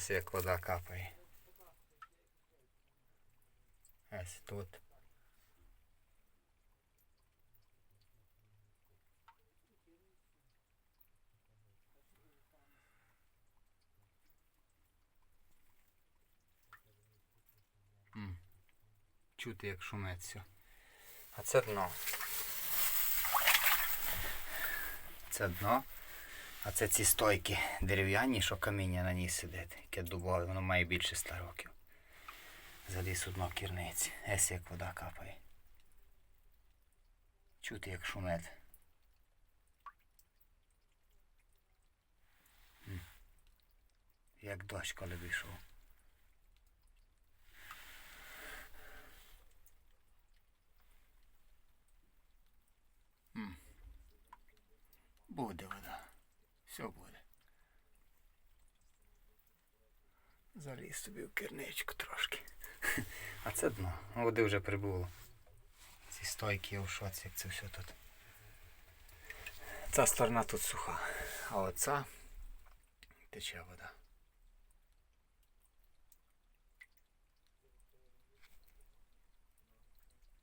Ось як вода капає. Ось тут. Чути, як шумить все. А це дно. Це дно. А це ці стойки дерев'яні, що каміння на ній сидить, яке дубове, воно має більше 100 років. Заліз у дно кірниці. Есь як вода капає. Чути як шумить. М. Як дощ, коли вийшов. Буде вода. Все буде. Заліз собі в керничку трошки. А це дно. Води вже прибуло. Ці стойки у шоці, як це все тут. Ця сторона тут суха, а оця тече вода.